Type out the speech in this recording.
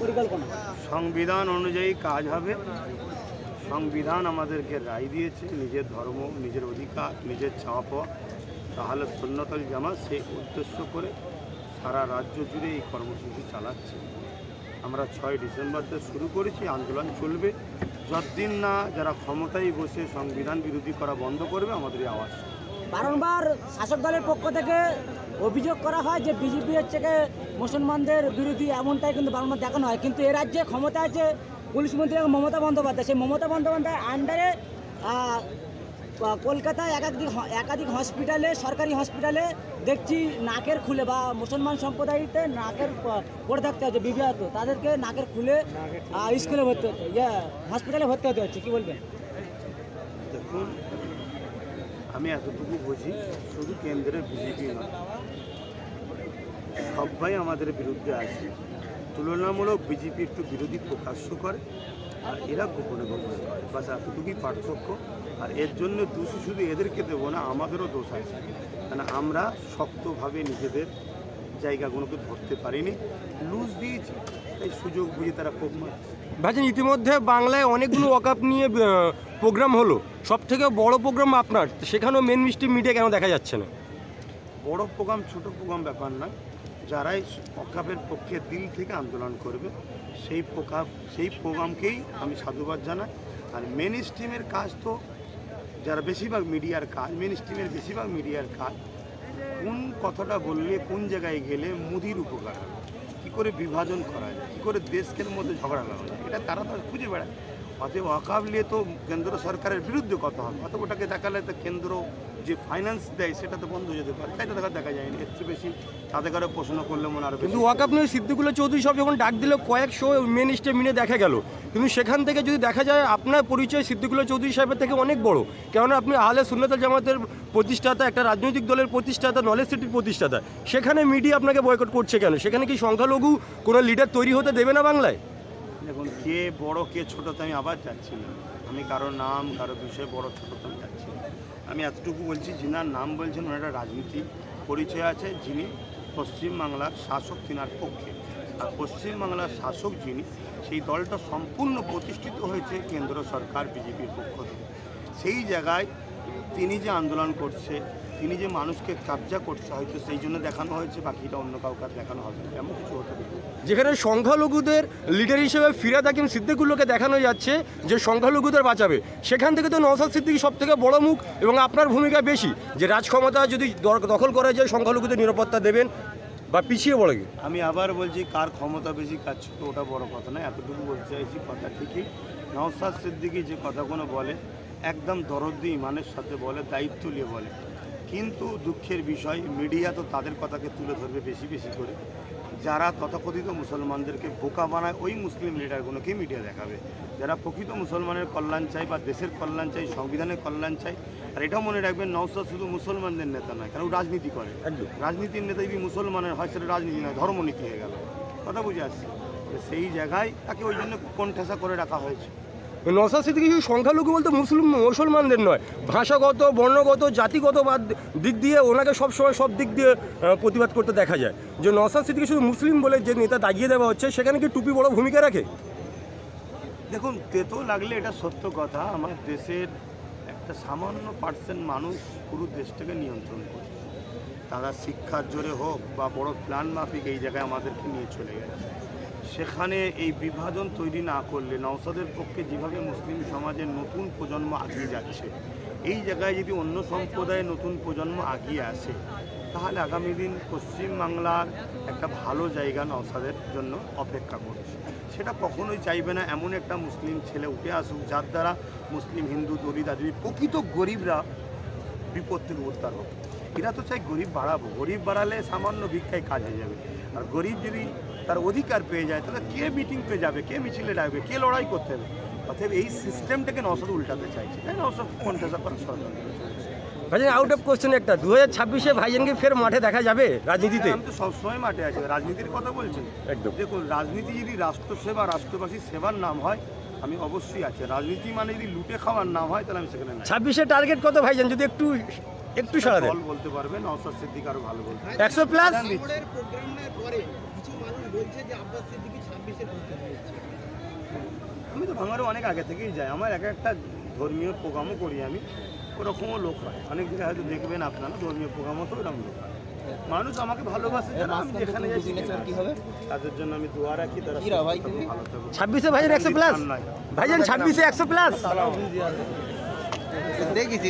পরিকল্পনা? সংবিধান অনুযায়ী কাজ হবে। সংবিধান আমাদেরকে রায় দিয়েছে, নিজের ধর্ম, নিজের অধিকার, নিজের চাওয়া তাহলে সুন্নতল জামা সেই উদ্দেশ্য করে সারা রাজ্য জুড়ে এই কর্মসূচি চালাচ্ছে। আমরা ছয় ডিসেম্বর থেকে শুরু করেছি, আন্দোলন চলবে। যতদিন না যারা ক্ষমতায় বসে সংবিধান বিরোধী করা বন্ধ করবে, আমাদের আওয়াজ বারংবার শাসক দলের পক্ষ থেকে অভিযোগ করা হয় যে বিজেপি হচ্ছে মুসলমানদের বিরোধী এমনটাই কিন্তু বারংবার দেখানো হয়। কিন্তু এ রাজ্যে ক্ষমতা আছে পুলিশ মন্ত্রী এবং মমতা বন্দ্যোপাধ্যায়। সেই মমতা বন্দ্যোপাধ্যায়ের আন্ডারে কলকাতায় একাধিক একাধিক হসপিটালে সরকারি হসপিটালে দেখছি নাকের খুলে বা মুসলমান সম্প্রদায়তে নাকের পড়ে থাকতে হচ্ছে, বিবাহত। তাদেরকে নাকের খুলে স্কুলে ভর্তি হতে হসপিটালে ভর্তি হতে হচ্ছে, কী বলবেন? আমি এতটুকু বুঝি, শুধু কেন্দ্রের বিজেপি নয়। সবাই আমাদের বিরুদ্ধে আছে। তুলনামূলক বিজেপি একটু বিরোধী প্রকাশ্য করে, আর এরা গোপনে গোপনে করে। বাস এতটুকুই পার্থক্য। আর এর জন্য দোষী শুধু এদেরকে দেবো না, আমাদেরও দোষ আছে। কারণ আমরা শক্তভাবে নিজেদের জায়গাগুলোকে ধরতে পারিনি। লুজ দিয়েছি। তাই সুযোগ বুঝে তারা খুব ভাইজান ইতিমধ্যে বাংলায় অনেকগুলো ওয়াকআপ নিয়ে প্রোগ্রাম হলো। সব থেকে বড় প্রোগ্রাম আপনার সেখানেও মেন মিষ্টি মিডিয়া কেন দেখা যাচ্ছে না? বড় প্রোগ্রাম ছোট প্রোগ্রাম ব্যাপার নয় যারাই অকাপের পক্ষে দিল থেকে আন্দোলন করবে সেই প্রোগ্রাম সেই প্রোগ্রামকেই আমি সাধুবাদ জানাই। আর মেন স্ট্রিমের কাজ তো যারা বেশিরভাগ মিডিয়ার কাজ মেন স্ট্রিমের বেশিরভাগ মিডিয়ার কাজ কোন কথাটা বললে কোন জায়গায় গেলে মুদির উপকার হবে? কী করে বিভাজন করা যায়? কী করে দেশকের মধ্যে ঝগড়া লাগানো যায়? এটা তারা তো খুঁজে বেড়ায়। অতএব অকাপ নিয়ে তো কেন্দ্র সরকারের বিরুদ্ধে কথা হবে। অতএব ওটাকে দেখালে তো কেন্দ্র যে ফাইন্যান্স দেয়, সেটা তো বন্ধ হয়ে যেতে পারে। তাই দেখা দেখা যায়নি। এর চেয়ে বেশি তাদের কারও প্রশ্ন করলে মনে আরও কিন্তু ওয়াকআপ নিয়ে সিদ্দিকুল্লাহ চৌধুরী সব যখন ডাক দিল কয়েকশো মেন স্টেপ মিনে দেখা গেল। কিন্তু সেখান থেকে যদি দেখা যায়, আপনার পরিচয় সিদ্দিকুল্লাহ চৌধুরী সাহেবের থেকে অনেক বড়। কেননা আপনি আহলে সুন্নতাল জামাতের প্রতিষ্ঠাতা, একটা রাজনৈতিক দলের প্রতিষ্ঠাতা নলেজ সিটির প্রতিষ্ঠাতা। সেখানে মিডিয়া আপনাকে বয়কট করছে কেন? সেখানে কি সংখ্যালঘু কোনো লিডার তৈরি হতে দেবে না বাংলায়? দেখুন, কে বড়, কে ছোট, তো আমি আবার চাচ্ছি না। আমি কারও নাম কারও বিষয়ে বড়, ছোট, তো আমি চাচ্ছি না। আমি এতটুকু বলছি, যিনার নাম বলছেন, ওনার রাজনীতি পরিচয় আছে, যিনি পশ্চিমবাংলার শাসক, তিনার পক্ষে। আর পশ্চিমবাংলার শাসক যিনি, সেই দলটা সম্পূর্ণ প্রতিষ্ঠিত হয়েছে কেন্দ্র সরকার, বিজেপির পক্ষ থেকে। সেই জায়গায় তিনি যে আন্দোলন করছে তিনি যে মানুষকে কাবজা করছে হয়তো সেই জন্য দেখানো হয়েছে বাকিটা অন্য কাউকে দেখানো হবে না। এমন কিছু হতে যেখানে সংখ্যালঘুদের লিডার হিসেবে ফিরাদ হাকিম সিদ্দিকুল্লোকে দেখানো যাচ্ছে যে সংখ্যালঘুদের বাঁচাবে। সেখান থেকে তো নওসাদ সিদ্দিকি সব থেকে বড় মুখ এবং আপনার ভূমিকা বেশি যে রাজক্ষমতা যদি দখল করা যায় সংখ্যালঘুদের নিরাপত্তা দেবেন বা পিছিয়ে পড়ে গিয়ে। আমি আবার বলছি কার ক্ষমতা বেশি কাজ ছোট ওটা বড় কথা নয় এতটুকু বলতে চাইছি কথা ঠিকই। নওসাদ সিদ্দিকি যে কথাগুলো বলে একদম দরদি ইমানের সাথে বলে দায়িত্ব নিয়ে বলে। কিন্তু দুঃখের বিষয় মিডিয়া তো তাদের কথাকে তুলে ধরবে বেশি বেশি করে। যারা তথাকথিত মুসলমানদেরকে বোকা বানায় ওই মুসলিম লিডারগুলোকেই মিডিয়া দেখাবে। যারা প্রকৃত মুসলমানের কল্যাণ চাই বা দেশের কল্যাণ চাই সংবিধানের কল্যাণ চাই আর এটাও মনে রাখবেন নওসাদ শুধু মুসলমানদের নেতা নয় কারণ রাজনীতি করে। রাজনীতির নেতা যদি মুসলমানের হয় সেটা রাজনীতি নয় ধর্মনীতি হয়ে গেল। কথা বুঝে আসছে। সেই জায়গায় তাকে ওই জন্য কোণঠাসা করে রাখা হয়েছে। নওসাদ সিদ্দিকি শুধু সংখ্যালঘু বলতে মুসলিম, মুসলমানদের নয়, ভাষাগত, বর্ণগত, জাতিগত বাদ দিক দিয়ে ওনাকে সবসময় সব দিক দিয়ে প্রতিবাদ করতে দেখা যায়। যে নওসাদ সিদ্দিকি শুধু মুসলিম বলে যে নেতা দাগিয়ে দেওয়া হচ্ছে, সেখানে কি টুপি বড় ভূমিকা রাখে? দেখুন তেতো লাগলে এটা সত্য কথা। আমার দেশের একটা সামান্য পার্সেন্ট মানুষ পুরো দেশটাকে নিয়ন্ত্রণ করে তারা শিক্ষার জোরে হোক বা বড় প্ল্যান মাফিক এই জায়গায় আমাদেরকে নিয়ে চলে গেছে। সেখানে এই বিভাজন তৈরি না করলে নওসাদের পক্ষে যেভাবে মুসলিম সমাজের নতুন প্রজন্ম আগিয়ে যাচ্ছে, এই জায়গায় যদি অন্য সম্প্রদায়ের নতুন প্রজন্ম আগিয়ে আসে, তাহলে আগামী দিন পশ্চিমবাংলার একটা ভালো জায়গা নওসাদের জন্য অপেক্ষা করছে। সেটা কখনোই চাইবে না এমন একটা মুসলিম ছেলে উঠে আসুক, যার দ্বারা মুসলিম, হিন্দু, দলিত আদমি প্রকৃত গরিবরা বিপদ থেকে উদ্ধার হোক এরা তো চাই গরিব বাড়াবো। গরিব বাড়ালে সামান্য ভিক্ষায় কাজ হয়ে যাবে। আর গরিব যদি তার অধিকার পেয়ে যায় তাহলে কে মিটিং পেয়ে যাবে কে মিছিলে ডাকবে কে লড়াই করতে হবে? অতএব এই সিস্টেমটাকে নসদ উল্টাতে চাইছে। তাই নসদ কোনটা করা সরকার। ভাইজান আউট অফ কোশ্চেন একটা। দু হাজার ছাব্বিশে ভাইজানকে ফের মাঠে দেখা যাবে রাজনীতিতে? আমি তো সবসময় মাঠে আছি রাজনীতির কথা বলছেন একদম। দেখুন রাজনীতি যদি রাষ্ট্রসেবা রাষ্ট্রবাসীর সেবার নাম হয় আমি অবশ্যই আছি। রাজনীতি মানে যদি লুটে খাওয়ার নাম হয় তাহলে আমি সেখানে ছাব্বিশে টার্গেট কত ভাইজান? যদি একটু একটু সারা দেন বলতে পারবেন নওসাদ সিদ্দিক আরও ভালো বলতে একশো প্লাস কিছু মানুষ বলছে যে আব্বাস সিদ্দিকি ছাব্বিশের প্রস্তুতি আমি তো ভাঙারে অনেক আগে থেকেই যাই। আমার এক একটা ধর্মীয় প্রোগ্রামও করি আমি। ওরকমও লোক হয়। অনেক জায়গায় হয়তো দেখবেন আপনারা ধর্মীয় প্রোগ্রামও তো ওরকম লোক হয়। মানুষ আমাকে ভালোবাসে আমি যেখানে যাই সেখানে কি হবে? তাদের জন্য আমি দোয়া রাখি তারা ছাব্বিশে ভাইজান একশো প্লাস? ভাইজান ছাব্বিশে একশো প্লাস? দেখেছি।